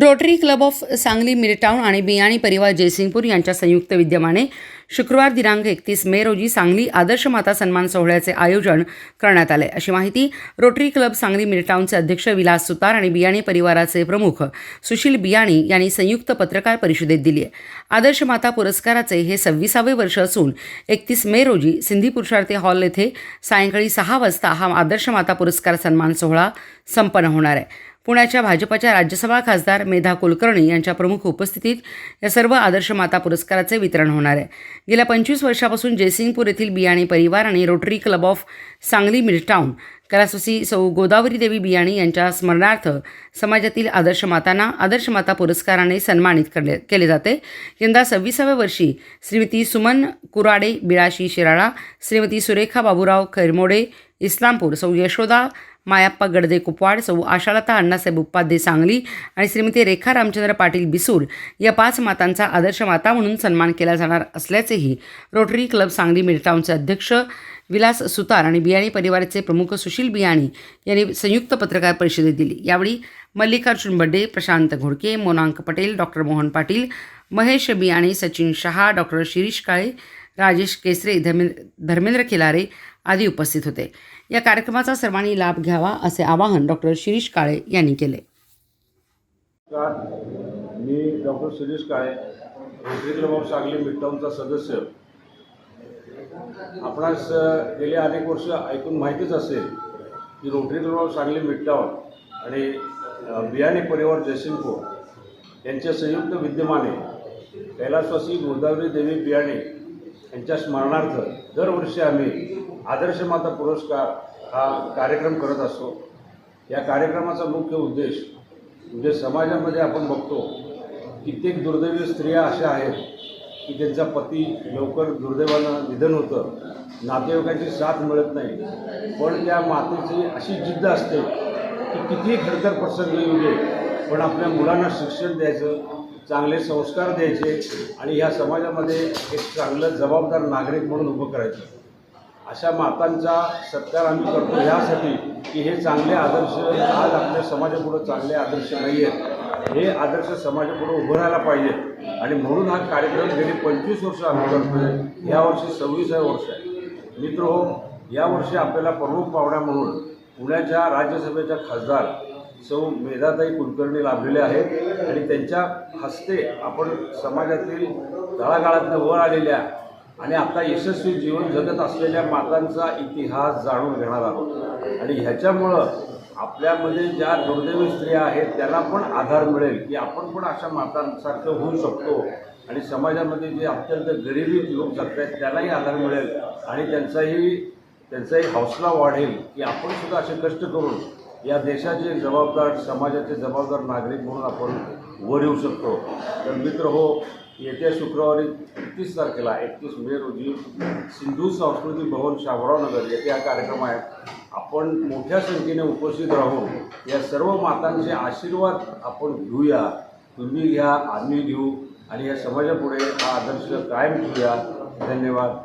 Rotary club of Sangli Midtown आणि बियाणी परिवार जयसिंगपूर यांच्या संयुक्त विद्यमाने शुक्रवार दिनांक एकतीस मे रोजी सांगली आदर्श माता सन्मान सोहळ्याचे आयोजन करण्यात आले. अशी माहिती रोटरी क्लब सांगली मिरटाऊनचे अध्यक्ष विलास सुतार आणि बियाणी परिवाराचे प्रमुख सुशील बियाणी यांनी संयुक्त पत्रकार परिषदेत दिली आहे. आदर्श माता पुरस्काराचे हे सव्वीसावे वर्ष असून एकतीस मे रोजी सिंधी पुरुषार्थी हॉल येथे सायंकाळी सहा वाजता हा आदर्श माता पुरस्कार सन्मान सोहळा संपन्न होणार आहे. पुण्याच्या भाजपच्या राज्यसभा खासदार मेधा कुलकर्णी यांच्या प्रमुख उपस्थितीत या सर्व आदर्श माता पुरस्काराचे वितरण होणार आहे. गेल्या पंचवीस वर्षापासून जयसिंगपूर येथील बियाणे परिवार आणि Rotary club of Sangli Midtown कलासुसी सौ गोदावरी देवी बियाणी यांच्या स्मरणार्थ समाजातील आदर्श मातांना आदर्श माता पुरस्काराने सन्मानित करले केले जाते. यंदा सव्वीसाव्या वर्षी श्रीमती सुमन कुराडे बिळाशी शिराळा श्रीमती सुरेखा बाबूराव खैरमोडे इस्लामपूर सौ यशोदा मायाप्पा गडदे कुपवाड सौ आशालता अण्णासाहेब उपाध्ये सांगली आणि श्रीमती रेखा रामचंद्र पाटील बिसूर या पाच मातांचा आदर्श माता म्हणून सन्मान केला जाणार असल्याचेही रोटरी क्लब सांगली मिडटाऊनचे अध्यक्ष विलास सुतार आणि बियाणी परिवाराचे प्रमुख सुशील बियाणी यांनी संयुक्त पत्रकार परिषदेत दिली. यावेळी मल्लिकार्जुन बड्डे प्रशांत घोडके मोनांक पटेल डॉक्टर मोहन पाटील महेश बियाणी सचिन शहा डॉक्टर शिरीष काळे राजेश केसरे धर्मेंद्र धर्मेंद्र खिलारे आदी उपस्थित होते. या कार्यक्रमाचा सर्वांनी लाभ घ्यावा असे आवाहन डॉक्टर शिरीष काळे यांनी केले. मी doctor Shirish Kale Rotary club of Sangli मिडटाऊनचा सदस्य. आपणास गेले अनेक वर्ष ऐकून माहितीच असेल की Rotary club of Sangli Midtown आणि बियाणे परिवार जयसिंगपूर यांच्या संयुक्त विद्यमाने कैलासवासी गोदावरी देवी बियाणे यांच्या स्मरणार्थ दरवर्षी आम्ही आदर्श माता पुरस्कार हा कार्यक्रम करत असतो. या कार्यक्रमाचा मुख्य उद्देश म्हणजे समाजामध्ये आपण बघतो कित्येक दुर्दैवी स्त्रिया अशा आहेत की त्यांचा पती लवकर दुर्दैवानं निधन होतं नातेवाईकांची साथ मिळत नाही. पण त्या मातेची अशी जिद्द असते की कितीही खडतर प्रसंग येऊ दे पण आपल्या मुलांना शिक्षण द्यायचं चांगले संस्कार द्यायचे आणि ह्या समाजामध्ये एक चांगलं जबाबदार नागरिक म्हणून उभं करायचं. अशा मातांचा सत्कार आम्ही करतो. ह्यासाठी की हे चांगले आदर्श आज आपल्या समाजापुढं चांगले आदर्श नाही आहेत हे आदर्श समाजापुढं उभं राहायला पाहिजे. आणि म्हणून हा कार्यक्रम गेली पंचवीस वर्ष आम्ही करतोय. यावर्षी सव्वीसाव्या वर्ष आहे. मित्र हो यावर्षी आपल्याला प्रमुख पाहुण्या म्हणून पुण्याच्या राज्यसभेच्या खासदार सौ मेधाताई कुलकर्णी लाभलेले आहेत. आणि त्यांच्या हस्ते आपण समाजातील तळागाळातनं वर आलेल्या आणि आता यशस्वी जीवन जगत असलेल्या मातांचा इतिहास जाणून घेणार आहोत. आणि ह्याच्यामुळं आपल्यामध्ये ज्या दुर्दैवी स्त्रिया आहेत त्यांना पण आधार मिळेल की आपण पण अशा मातांसारखं होऊ शकतो. आणि समाजामध्ये जे अत्यंत गरिबी लोक जगत आहेत त्यांनाही आधार मिळेल. आणि त्यांचाही त्यांचाही हौसला वाढेल की आपण सुद्धा असे कष्ट करून या देशाचे जबाबदार समाजाचे जबाबदार नागरिक म्हणून आपण वर येऊ शकतो. तर मित्र हो येत्या शुक्रवारी एकतीस तारखेला एकतीस मे रोजी सिंधू सांस्कृतिक भवन शामरावनगर येथे हा कार्यक्रम आहे. आपण मोठ्या संख्येने उपस्थित राहून या सर्व मातांचे आशीर्वाद आपण घेऊया. तुम्ही घ्या आम्ही घेऊ आणि या समाजापुढे हा आदर्श कायम ठेवूया. धन्यवाद.